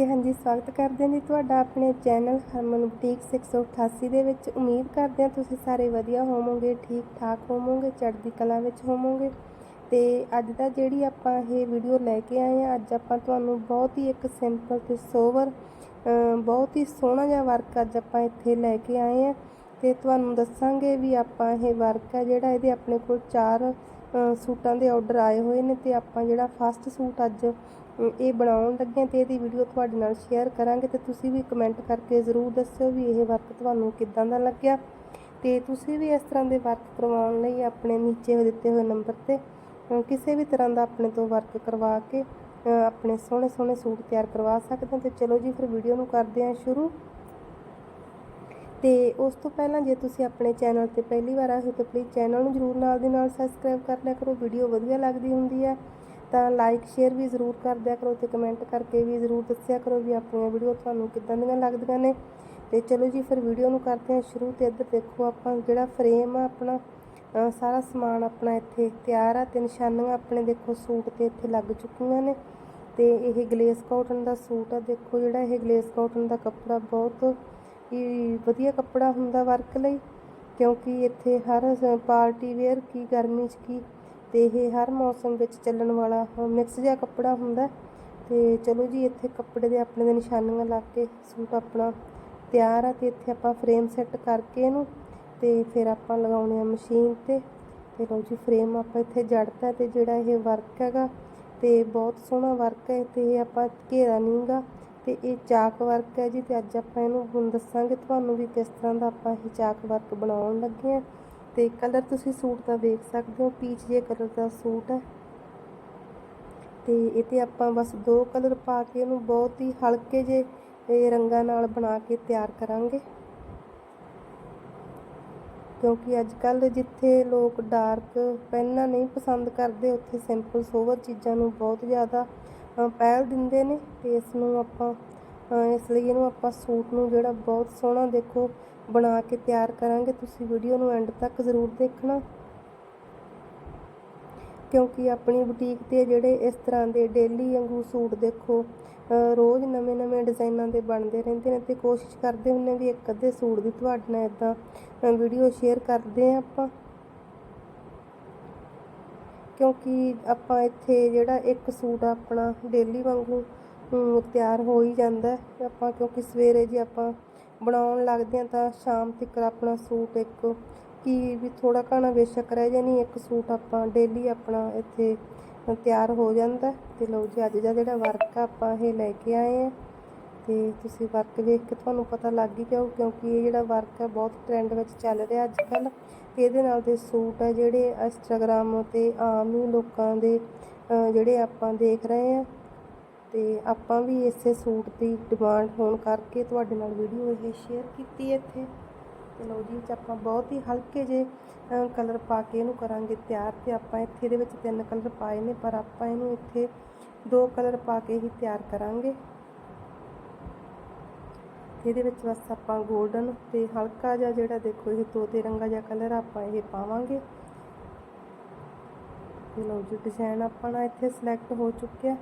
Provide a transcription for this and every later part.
ਤੇ ਹਾਂਜੀ, ਸਵਾਗਤ ਕਰਦੇ ਹਾਂ ਜੀ ਤੁਹਾਡਾ ਆਪਣੇ ਚੈਨਲ ਹਰਮਨ ਬੁਟੀਕ 688 ਦੇ ਵਿੱਚ। ਉਮੀਦ ਕਰਦੇ ਹਾਂ ਤੁਸੀਂ ਸਾਰੇ ਵਧੀਆ ਹੋਵੋਗੇ, ਠੀਕ ਠਾਕ ਹੋਵੋਗੇ, ਚੜ੍ਹਦੀ ਕਲਾ ਵਿੱਚ ਹੋਵੋਗੇ। ਤੇ ਅੱਜ ਦਾ ਜਿਹੜੀ ਆਪਾਂ ਇਹ ਵੀਡੀਓ ਲੈ ਕੇ ਆਏ ਹਾਂ, ਅੱਜ ਆਪਾਂ ਤੁਹਾਨੂੰ ਬਹੁਤ ਹੀ ਇੱਕ ਸਿੰਪਲ ਤੇ ਸੋਵਰ ਬਹੁਤ ਹੀ ਸੋਹਣਾ ਜਿਹਾ ਵਰਕ ਅੱਜ ਆਪਾਂ ਇੱਥੇ ਲੈ ਕੇ ਆਏ ਹਾਂ। ਤੇ ਤੁਹਾਨੂੰ ਦੱਸਾਂਗੇ ਵੀ ਆਪਾਂ ਇਹ ਵਰਕ ਹੈ ਜਿਹੜਾ ਇਹਦੇ ਆਪਣੇ ਕੋਲ ਚਾਰ ਸੂਟਾਂ ਦੇ ਆਰਡਰ ਆਏ ਹੋਏ ਨੇ ਤੇ ਆਪਾਂ ਜਿਹੜਾ ਫਸਟ ਸੂਟ ਅੱਜ ਇਹ ਬਣਾਉਣ ਲੱਗਿਆਂ ਹਾਂ ਤੇ ਇਹਦੀ ਵੀਡੀਓ ਤੁਹਾਡੇ ਨਾਲ ਸ਼ੇਅਰ ਕਰਾਂਗੇ ਤੇ ਤੁਸੀਂ ਵੀ ਕਮੈਂਟ ਕਰਕੇ ਜ਼ਰੂਰ ਦੱਸਿਓ ਵੀ ਇਹ ਵਰਕ ਤੁਹਾਨੂੰ ਕਿੱਦਾਂ ਦਾ ਲੱਗਿਆ। ਤੇ ਤੁਸੀਂ ਵੀ ਇਸ ਤਰ੍ਹਾਂ ਦੇ ਵਰਕ ਕਰਵਾਉਣ ਲਈ ਆਪਣੇ ਨੀਚੇ ਦਿੱਤੇ ਹੋਏ ਨੰਬਰ ਤੇ ਕਿਸੇ ਵੀ ਤਰ੍ਹਾਂ ਦਾ ਆਪਣੇ ਤੋਂ ਵਰਕ ਕਰਵਾ ਕੇ ਆਪਣੇ ਸੋਹਣੇ ਸੋਹਣੇ ਸੂਟ ਤਿਆਰ ਕਰਵਾ ਸਕਦੇ ਹੋ। ਤੇ ਚਲੋ ਜੀ ਫਿਰ ਵੀਡੀਓ ਨੂੰ ਕਰਦੇ ਹਾਂ ਸ਼ੁਰੂ। ਤੇ ਉਸ ਤੋਂ ਪਹਿਲਾਂ ਜੇ ਤੁਸੀਂ ਆਪਣੇ ਚੈਨਲ ਤੇ ਪਹਿਲੀ ਵਾਰ ਆਏ ਹੋ ਤਾਂ ਪਲੀਜ਼ ਚੈਨਲ ਨੂੰ ਜਰੂਰ ਨਾਲ ਦੀ ਨਾਲ ਸਬਸਕ੍ਰਾਈਬ ਕਰ ਲਿਆ ਕਰੋ। ਵੀਡੀਓ ਵਧੀਆ ਲੱਗਦੀ ਹੁੰਦੀ ਹੈ। ਤਾਂ ਲਾਈਕ ਸ਼ੇਅਰ ਵੀ ਜ਼ਰੂਰ ਕਰ ਦਿਆ ਕਰੋ ਤੇ ਕਮੈਂਟ ਕਰਕੇ ਵੀ ਜ਼ਰੂਰ ਦੱਸਿਆ ਕਰੋ ਵੀ ਆਪਣੀਆਂ ਵੀਡੀਓ ਤੁਹਾਨੂੰ ਕਿੱਦਾਂ ਦੀਆਂ ਲੱਗਦੀਆਂ ਨੇ। ਤੇ ਚਲੋ ਜੀ, ਫਿਰ ਵੀਡੀਓ ਨੂੰ ਕਰਦੇ ਹਾਂ ਸ਼ੁਰੂ ਤੇ ਇੱਧਰ ਦੇਖੋ ਆਪਾਂ ਜਿਹੜਾ ਫਰੇਮ ਆ ਆਪਣਾ ਸਾਰਾ ਸਮਾਨ ਆਪਣਾ ਇੱਥੇ ਤਿਆਰ ਆ ਤੇ ਨਿਸ਼ਾਨੀਆਂ ਆਪਣੇ ਦੇਖੋ ਸੂਟ ਤੇ ਇੱਥੇ ਲੱਗ ਚੁੱਕੀਆਂ ਨੇ। ਤੇ ਇਹ ਗਲੇਸ ਕਾਟਨ ਦਾ ਸੂਟ ਆ, ਦੇਖੋ ਜਿਹੜਾ ਇਹ ਗਲੇਸ ਕਾਟਨ ਦਾ ਕੱਪੜਾ ਬਹੁਤ ਹੀ ਵਧੀਆ ਕੱਪੜਾ ਹੁੰਦਾ ਵਰਕ ਲਈ, ਕਿਉਂਕਿ ਇੱਥੇ ਹਰ ਸ- ਪਾਰਟੀ ਵੇਅਰ ਕੀ ਗਰਮੀ 'ਚ ਕੀ ਤੇ ਇਹ ਹਰ ਮੌਸਮ ਵਿੱਚ ਚੱਲਣ ਵਾਲਾ ਮਿਕਸ ਜਿਹਾ ਕੱਪੜਾ ਹੁੰਦਾ ਤੇ ਚਲੋ ਜੀ, ਇੱਥੇ ਕੱਪੜੇ ਦੇ ਆਪਣੇ ਦੇ ਨਿਸ਼ਾਨੀਆਂ ਲਾ ਕੇ ਸੂਟ ਆਪਣਾ ਤਿਆਰ ਆ ਤੇ ਇੱਥੇ ਆਪਾਂ ਫਰੇਮ ਸੈੱਟ ਕਰਕੇ ਇਹਨੂੰ ਤੇ ਫਿਰ ਆਪਾਂ ਲਗਾਉਣੇ ਆ ਮਸ਼ੀਨ ਤੇ। ਤੇ ਲਓ ਜੀ ਫਰੇਮ ਆਪਾਂ ਇੱਥੇ ਜੜਤਾ ਤੇ ਜਿਹੜਾ ਇਹ ਵਰਕ ਹੈਗਾ ਤੇ ਬਹੁਤ ਸੋਹਣਾ ਵਰਕ ਹੈ ਤੇ ਇਹ ਆਪਾਂ ਘੇਰਾ ਨਹੀਂਗਾ ਤੇ ਇਹ ਚਾਕ ਵਰਕ ਹੈ ਜੀ। ਤੇ ਅੱਜ ਆਪਾਂ ਇਹਨੂੰ ਹੁਣ ਦੱਸਾਂਗੇ ਤੁਹਾਨੂੰ ਵੀ ਕਿਸ ਤਰ੍ਹਾਂ ਦਾ ਆਪਾਂ ਇਹ ਚਾਕ ਵਰਕ ਬਣਾਉਣ ਲੱਗੇ ਆ। ਤੇ ਕਲਰ ਤੁਸੀਂ ਸੂਟ ਦਾ ਵੇਖ ਸਕਦੇ ਹੋ, ਪੀਚ ਜੇ ਕਲਰ ਦਾ ਸੂਟ ਹੈ। ਤੇ ਇਹ ਤੇ ਆਪਾਂ ਬਸ ਦੋ ਕਲਰ ਪਾ ਕੇ ਇਹਨੂੰ ਬਹੁਤ ਹੀ ਹਲਕੇ ਜੇ ਰੰਗਾਂ ਨਾਲ ਬਣਾ ਕੇ ਤਿਆਰ ਕਰਾਂਗੇ। ਕਿਉਂਕਿ ਅੱਜ ਕੱਲ ਜਿੱਥੇ ਲੋਕ ਡਾਰਕ ਪਹਿਨਣਾ ਨਹੀਂ ਪਸੰਦ ਕਰਦੇ, ਉੱਥੇ ਸਿੰਪਲ ਸੋਵਰ ਚੀਜ਼ਾਂ ਨੂੰ ਬਹੁਤ ਜ਼ਿਆਦਾ ਪਹਿਲ ਦਿੰਦੇ ਨੇ। ਤੇ ਇਸ ਨੂੰ ਆਪਾਂ ਇਸ ਲਈ ਇਹਨੂੰ ਆਪਾਂ ਸੂਟ ਨੂੰ ਜਿਹੜਾ ਬਹੁਤ ਸੋਹਣਾ ਦੇਖੋ, ਬਣਾ ਕੇ ਤਿਆਰ ਕਰਾਂਗੇ। ਤੁਸੀਂ ਵੀਡੀਓ ਨੂੰ ਐਂਡ ਤੱਕ ਜ਼ਰੂਰ ਦੇਖਣਾ। ਕਿਉਂਕਿ ਆਪਣੀ ਬੁਟੀਕ ਤੇ ਜਿਹੜੇ ਇਸ ਤਰ੍ਹਾਂ ਦੇ ਡੇਲੀ ਵਾਂਗੂ ਸੂਟ ਦੇਖੋ ਰੋਜ਼ ਨਵੇਂ-ਨਵੇਂ ਡਿਜ਼ਾਈਨਾਂ ਦੇ ਬਣਦੇ ਰਹਿੰਦੇ ਨੇ ਤੇ ਕੋਸ਼ਿਸ਼ ਕਰਦੇ ਹੁੰਨੇ ਵੀ ਇੱਕ ਅੱਧੇ ਸੂਟ ਦੀ ਤੁਹਾਡੇ ਨਾਲ ਇਦਾਂ ਵੀਡੀਓ ਸ਼ੇਅਰ ਕਰਦੇ ਆ ਆਪਾਂ। ਕਿਉਂਕਿ ਆਪਾਂ ਇੱਥੇ ਜਿਹੜਾ ਇੱਕ ਸੂਟ ਆਪਣਾ ਡੇਲੀ ਵਾਂਗੂ ਤਿਆਰ ਹੋ ਹੀ ਜਾਂਦਾ ਆਪਾਂ ਕਿਉਂਕਿ ਸਵੇਰੇ ਜੇ ਆਪਾਂ ਬਣਾਉਣ ਲੱਗਦੇ ਆ ਤਾਂ ਸ਼ਾਮ ਤੱਕ ਆਪਣਾ ਸੂਟ ਇੱਕ ਕੀ ਵੀ ਥੋੜਾ ਘਣਾ ਬੇਸ਼ੱਕ ਰਹਿ ਜਾਣੀ ਇੱਕ ਸੂਟ ਆਪਾਂ ਡੇਲੀ ਆਪਣਾ ਇੱਥੇ ਤਿਆਰ ਹੋ ਜਾਂਦਾ ਹੈ। ਤੇ ਲਓ ਜੀ ਅੱਜ ਦਾ ਜਿਹੜਾ ਵਰਕ ਆ ਆਪਾਂ ਇਹ ਲੈ ਕੇ ਆਏ ਆ ਤੇ ਤੁਸੀਂ ਵਰਕ ਵੇਖ ਕੇ ਤੁਹਾਨੂੰ ਪਤਾ ਲੱਗ ਹੀ ਜਾਊ ਕਿਉਂਕਿ ਇਹ ਜਿਹੜਾ ਵਰਕ ਹੈ ਬਹੁਤ ਟ੍ਰੈਂਡ ਵਿੱਚ ਚੱਲ ਰਿਹਾ ਅੱਜ ਕੱਲ ਤੇ ਇਹਦੇ ਨਾਲ ਦੇ ਸੂਟ ਹੈ ਜਿਹੜੇ ਇੰਸਟਾਗ੍ਰਾਮ ਤੇ ਆਮ ਹੀ ਲੋਕਾਂ ਦੇ ਜਿਹੜੇ ਆਪਾਂ ਦੇਖ ਰਹੇ ਆ ਤੇ ਆਪਾਂ ਵੀ ਇਸੇ ਸੂਟ ਦੀ ਡਿਮਾਂਡ ਹੋਣ ਕਰਕੇ ਤੁਹਾਡੇ ਨਾਲ ਵੀਡੀਓ ਇਹ ਸ਼ੇਅਰ ਕੀਤੀ ਇੱਥੇ। ਤੇ ਲਓ ਜੀ, ਵਿੱਚ ਆਪਾਂ ਬਹੁਤ ਹੀ ਹਲਕੇ ਜੇ ਕਲਰ ਪਾ ਕੇ ਇਹਨੂੰ ਕਰਾਂਗੇ ਤਿਆਰ ਤੇ ਆਪਾਂ ਇੱਥੇ ਇਹਦੇ ਵਿੱਚ ਤਿੰਨ ਕਲਰ ਪਾਏ ਨੇ, ਪਰ ਆਪਾਂ ਇਹਨੂੰ ਇੱਥੇ ਦੋ ਕਲਰ ਪਾ ਕੇ ਹੀ ਤਿਆਰ ਕਰਾਂਗੇ। ਇਹਦੇ ਵਿੱਚ ਬਸ ਆਪਾਂ 골ਡਨ ਤੇ ਹਲਕਾ ਜਿਹਾ ਜਿਹੜਾ ਦੇਖੋ ਇਹ ਤੋਤੇ ਰੰਗਾ ਜਿਹਾ ਕਲਰ ਆਪਾਂ ਇਹ ਪਾਵਾਂਗੇ। ਤੇ ਲਓ ਜੀ ਡਿਜ਼ਾਈਨ ਆਪਣਾ ਇੱਥੇ ਸਿਲੈਕਟ ਹੋ ਚੁੱਕਿਆ।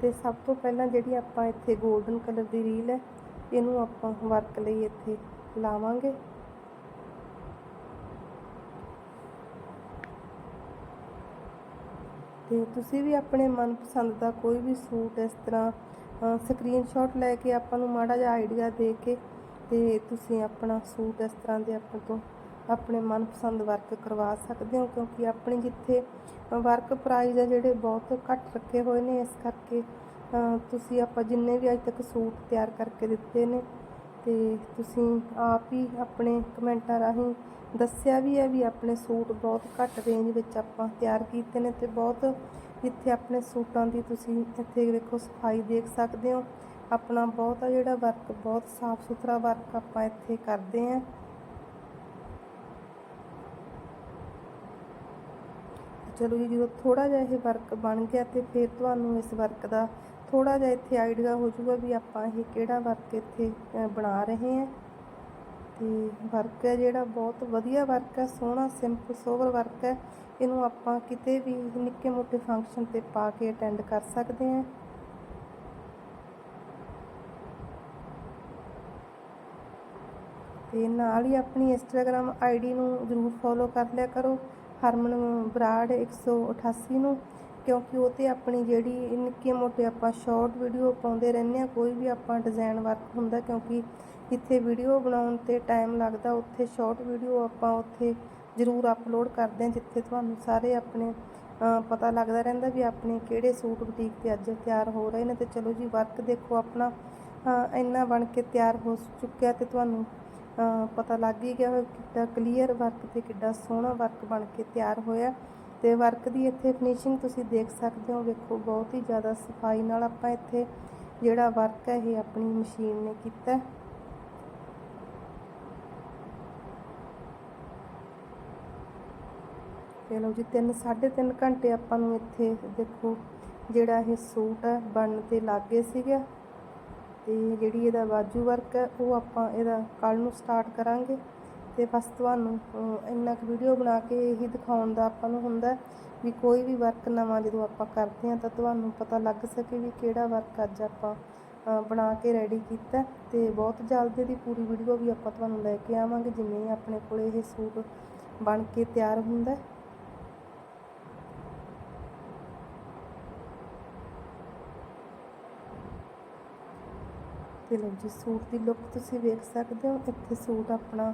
ਤੇ ਸਭ ਤੋਂ ਪਹਿਲਾਂ ਜਿਹੜੀ ਆਪਾਂ ਇੱਥੇ 골ਡਨ ਕਲਰ ਦੀ ਰੀਲ ਹੈ, ਇਹਨੂੰ ਆਪਾਂ ਵਰਕ ਲਈ ਇੱਥੇ ਲਾਵਾਂਗੇ। ਤੇ ਤੁਸੀਂ ਵੀ ਆਪਣੇ ਮਨਪਸੰਦ ਦਾ ਕੋਈ ਵੀ ਸੂਟ ਇਸ ਤਰ੍ਹਾਂ ਸਕਰੀਨਸ਼ਾਟ ਲੈ ਕੇ ਆਪਾਂ ਨੂੰ ਮਾੜਾ ਜਿਹਾ ਆਈਡੀਆ ਦੇ ਕੇ ਤੇ ਤੁਸੀਂ ਆਪਣਾ ਸੂਟ ਇਸ ਤਰ੍ਹਾਂ ਦੇ ਆਪਾਂ ਤੋਂ ਆਪਣੇ ਮਨਪਸੰਦ ਵਰਕ ਕਰਵਾ ਸਕਦੇ ਹੋ, ਕਿਉਂਕਿ ਆਪਣੇ ਜਿੱਥੇ ਵਰਕ ਪ੍ਰਾਈਜ਼ ਆ ਜਿਹੜੇ ਬਹੁਤ ਘੱਟ ਰੱਖੇ ਹੋਏ ਨੇ, ਇਸ ਕਰਕੇ ਤੁਸੀਂ ਆਪਾਂ ਜਿੰਨੇ ਵੀ ਅੱਜ ਤੱਕ ਸੂਟ ਤਿਆਰ ਕਰਕੇ ਦਿੱਤੇ ਨੇ, ਤੇ ਤੁਸੀਂ ਆਪ ਹੀ ਆਪਣੇ ਕਮੈਂਟਾਂ ਰਾਹੀਂ ਦੱਸਿਆ ਵੀ ਹੈ ਵੀ ਆਪਣੇ ਸੂਟ ਬਹੁਤ ਘੱਟ ਰੇਂਜ ਵਿੱਚ ਆਪਾਂ ਤਿਆਰ ਕੀਤੇ ਨੇ, ਤੇ ਬਹੁਤ ਇੱਥੇ ਆਪਣੇ ਸੂਟਾਂ ਦੀ ਤੁਸੀਂ ਇੱਥੇ ਵੇਖੋ ਸਫ਼ਾਈ ਦੇਖ ਸਕਦੇ ਹੋ, ਆਪਣਾ ਬਹੁਤ ਆ ਜਿਹੜਾ ਵਰਕ ਬਹੁਤ ਸਾਫ਼ ਸੁਥਰਾ ਵਰਕ ਆਪਾਂ ਇੱਥੇ ਕਰਦੇ ਆਂ ਚਲੋ ਜੀ, ਜਦੋਂ ਥੋੜਾ ਜਿਹਾ ਇਹ ਵਰਕ ਬਣ ਗਿਆ ਤੇ ਫਿਰ ਤੁਹਾਨੂੰ ਇਸ ਵਰਕ ਦਾ ਥੋੜਾ ਜਿਹਾ ਇੱਥੇ ਆਈਡੀਆ ਹੋ ਜਾਊਗਾ ਵੀ ਆਪਾਂ ਇਹ ਕਿਹੜਾ ਵਰਕ ਇੱਥੇ ਬਣਾ ਰਹੇ ਹਾਂ। ਤੇ ਵਰਕ ਹੈ ਜਿਹੜਾ, ਬਹੁਤ ਵਧੀਆ ਵਰਕ ਹੈ, ਸੋਹਣਾ ਸਿੰਪਲ ਸੋਵਰ ਵਰਕ ਹੈ। ਇਹਨੂੰ ਆਪਾਂ ਕਿਤੇ ਵੀ ਨਿੱਕੇ ਮੋਟੇ ਫੰਕਸ਼ਨ ਤੇ ਪਾ ਕੇ ਅਟੈਂਡ ਕਰ ਸਕਦੇ ਹਾਂ। ਤੇ ਨਾਲ ਹੀ ਆਪਣੀ ਇੰਸਟਾਗ੍ਰam ਆਈਡੀ ਨੂੰ ਜ਼ਰੂਰ ਫੋਲੋ ਕਰ ਲਿਆ ਕਰੋ। ਹਰਮਨ ਬਰਾੜ 188 ਨੂੰ, ਕਿਉਂਕਿ ਉਹ ਤੇ ਆਪਣੀ ਜਿਹੜੀ ਨਿੱਕੇ ਮੋਟੇ ਆਪਾਂ ਸ਼ਾਰਟ ਵੀਡੀਓ ਪਾਉਂਦੇ ਰਹਿੰਦੇ ਆ ਕੋਈ ਵੀ ਆਪਾਂ ਡਿਜ਼ਾਈਨ ਵਰਕ ਹੁੰਦਾ, ਕਿਉਂਕਿ ਜਿੱਥੇ ਵੀਡੀਓ ਬਣਾਉਣ ਤੇ ਟਾਈਮ ਲੱਗਦਾ, ਉੱਥੇ ਸ਼ਾਰਟ ਵੀਡੀਓ ਆਪਾਂ ਉੱਥੇ ਜ਼ਰੂਰ ਅਪਲੋਡ ਕਰਦੇ ਹਾਂ, ਜਿੱਥੇ ਤੁਹਾਨੂੰ ਸਾਰੇ ਆਪਣੇ ਪਤਾ ਲੱਗਦਾ ਰਹਿੰਦਾ ਵੀ ਆਪਣੇ ਕਿਹੜੇ ਸੂਟ ਬੁਟੀਕ ਤੇ ਅੱਜ ਤਿਆਰ ਹੋ ਰਹੇ ਨੇ, ਤੇ ਚਲੋ ਜੀ ਵਰਕ ਦੇਖੋ ਆਪਣਾ ਇੰਨਾ ਬਣ ਕੇ ਤਿਆਰ ਹੋ ਚੁੱਕਿਆ ਤੇ ਤੁਹਾਨੂੰ ਪਤਾ ਲੱਗ ਹੀ ਗਿਆ ਹੋਵੇ ਕਲੀਅਰ ਵਰਕ ਤੇ ਕਿੱਡਾ ਸੋਹਣਾ ਵਰਕ ਬਣ ਕੇ ਤਿਆਰ ਹੋਇਆ ਤੇ ਵਰਕ ਦੀ ਇੱਥੇ ਫਿਨਿਸ਼ਿੰਗ ਤੁਸੀਂ ਦੇਖ ਸਕਦੇ ਹੋ, ਵੇਖੋ ਬਹੁਤ ਹੀ ਜ਼ਿਆਦਾ ਸਫ਼ਾਈ ਨਾਲ ਆਪਾਂ ਇੱਥੇ ਜਿਹੜਾ ਵਰਕ ਹੈ, ਇਹ ਆਪਣੀ ਮਸ਼ੀਨ ਨੇ ਕੀਤਾ ਹੈ। ਤੇ ਲਓ ਜੀ 3 3.5 ਘੰਟੇ ਆਪਾਂ ਨੂੰ ਇੱਥੇ ਦੇਖੋ ਜਿਹੜਾ ਇਹ ਸੂਟ ਹੈ, ਬਣਨ ਤੇ ਲੱਗੇ ਸੀਗਾ ਤੇ ਜਿਹੜੀ ਇਹਦਾ ਬਾਜੂ ਵਰਕ ਹੈ, ਉਹ ਆਪਾਂ ਇਹਦਾ ਕੱਲ ਨੂੰ ਸਟਾਰਟ ਕਰਾਂਗੇ ਤੇ ਬਸ ਤੁਹਾਨੂੰ ਇੰਨਾ ਕੁ ਵੀਡੀਓ ਬਣਾ ਕੇ ਇਹੀ ਦਿਖਾਉਣ ਦਾ ਆਪਾਂ ਨੂੰ ਹੁੰਦਾ ਵੀ ਕੋਈ ਵੀ ਵਰਕ ਨਵਾਂ ਜਦੋਂ ਆਪਾਂ ਕਰਦੇ ਹਾਂ ਤਾਂ ਤੁਹਾਨੂੰ ਪਤਾ ਲੱਗ ਸਕੇ ਵੀ ਕਿਹੜਾ ਵਰਕ ਅੱਜ ਆਪਾਂ ਬਣਾ ਕੇ ਰੈਡੀ ਕੀਤਾ ਹੈ। ਤੇ ਬਹੁਤ ਜਲਦੀ ਇਹਦੀ ਪੂਰੀ ਵੀਡੀਓ ਵੀ ਆਪਾਂ ਤੁਹਾਨੂੰ ਲੈ ਕੇ ਆਵਾਂਗੇ, ਜਿਵੇਂ ਆਪਣੇ ਕੋਲੇ ਇਹ ਸੂਟ ਬਣ ਕੇ ਤਿਆਰ ਹੁੰਦਾ ਹੈ। ਲਓ ਜੀ। ਸੂਟ ਦੀ ਲੁੱਕ ਤੁਸੀਂ ਵੇਖ ਸਕਦੇ ਹੋ। ਇੱਥੇ ਸੂਟ ਆਪਣਾ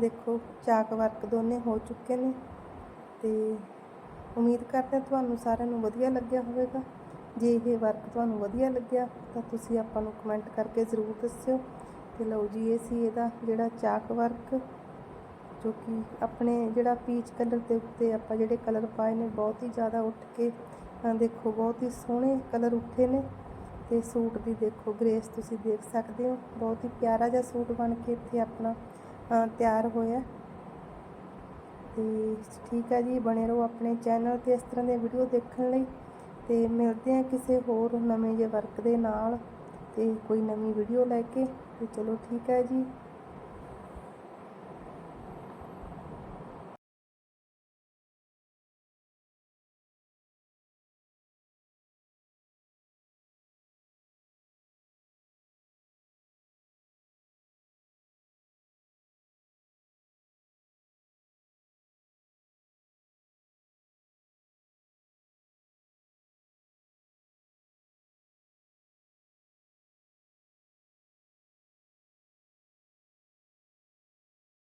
ਦੇਖੋ, ਚਾਕ ਵਰਕ ਦੋਨੇ ਹੋ ਚੁੱਕੇ ਨੇ। ਤੇ ਉਮੀਦ ਕਰਦੇ ਹਾਂ ਤੁਹਾਨੂੰ ਸਾਰਿਆਂ ਨੂੰ ਵਧੀਆ ਲੱਗਿਆ ਹੋਵੇਗਾ। ਜੇ ਇਹ ਵਰਕ ਤੁਹਾਨੂੰ ਵਧੀਆ ਲੱਗਿਆ, ਤਾਂ ਤੁਸੀਂ ਆਪਾਂ ਨੂੰ ਕਮੈਂਟ ਕਰਕੇ ਜ਼ਰੂਰ ਦੱਸਿਓ। ਤੇ ਲਓ ਜੀ, ਇਹ ਸੀ ਇਹਦਾ ਜਿਹੜਾ ਚਾਕ ਵਰਕ ਜੋ ਕਿ ਆਪਣੇ ਜਿਹੜਾ ਪੀਚ ਕਲਰ ਦੇ ਉੱਤੇ ਆਪਾਂ ਜਿਹੜੇ ਕਲਰ ਪਾਏ ਨੇ, ਬਹੁਤ ਹੀ ਜ਼ਿਆਦਾ ਉੱਠ ਕੇ ਦੇਖੋ, ਬਹੁਤ ਹੀ ਸੋਹਣੇ ਕਲਰ ਉੱਠੇ ਨੇ। ਤੇ ਸੂਟ ਦੀ ਦੇਖੋ, ਗ੍ਰੇਸ ਤੁਸੀਂ ਦੇਖ ਸਕਦੇ ਹੋ। ਬਹੁਤ ਹੀ ਪਿਆਰਾ ਜਿਹਾ ਸੂਟ ਬਣ ਕੇ ਇੱਥੇ ਆਪਣਾ ਤਿਆਰ ਹੋਇਆ। ਤੇ ਠੀਕ ਹੈ ਜੀ, ਬਣੇ ਰਹੋ ਆਪਣੇ ਚੈਨਲ ਤੇ ਇਸ ਤਰ੍ਹਾਂ ਦੀਆਂ ਵੀਡੀਓ ਦੇਖਣ ਲਈ। ਤੇ ਮਿਲਦੇ ਹਾਂ ਕਿਸੇ ਹੋਰ ਨਵੇਂ ਜਿਹੇ ਵਰਕ ਦੇ ਨਾਲ। ਤੇ ਕੋਈ ਨਵੀਂ ਵੀਡੀਓ ਲੈ ਕੇ। ਤੇ ਚਲੋ ਠੀਕ ਹੈ ਜੀ।